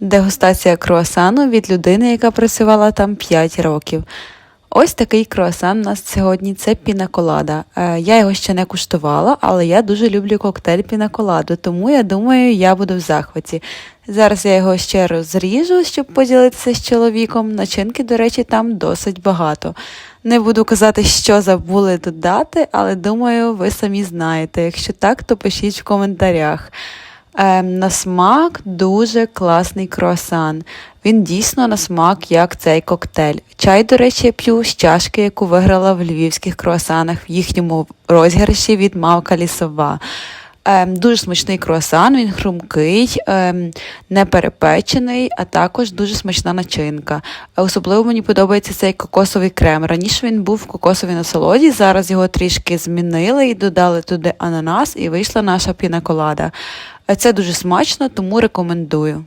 Дегустація круасану від людини, яка працювала там 5 років. Ось такий круасан у нас сьогодні це пінаколада. Е, Я його ще не куштувала, але я дуже люблю коктейль пінаколаду, тому я думаю, я буду в захваті. Зараз я його ще розріжу, щоб поділитися з чоловіком. Начинки, до речі, там досить багато. Не буду казати, що забули додати, але думаю, ви самі знаєте. Якщо так, то пишіть в коментарях. Ем, на смак дуже класний круасан. Він дійсно на смак, як цей коктейль. Чай, до речі, п'ю з чашки, яку виграла в львівських круасанах в їхньому розіграші від Мавка Лісова. Ем, дуже смачний круасан, він хрумкий, ем, не перепечений, а також дуже смачна начинка. Особливо мені подобається цей кокосовий крем. Раніше він був в кокосовій насолоді, зараз його трішки змінили і додали туди ананас, і вийшла наша пінаколада. Е, Це дуже смачно, тому рекомендую.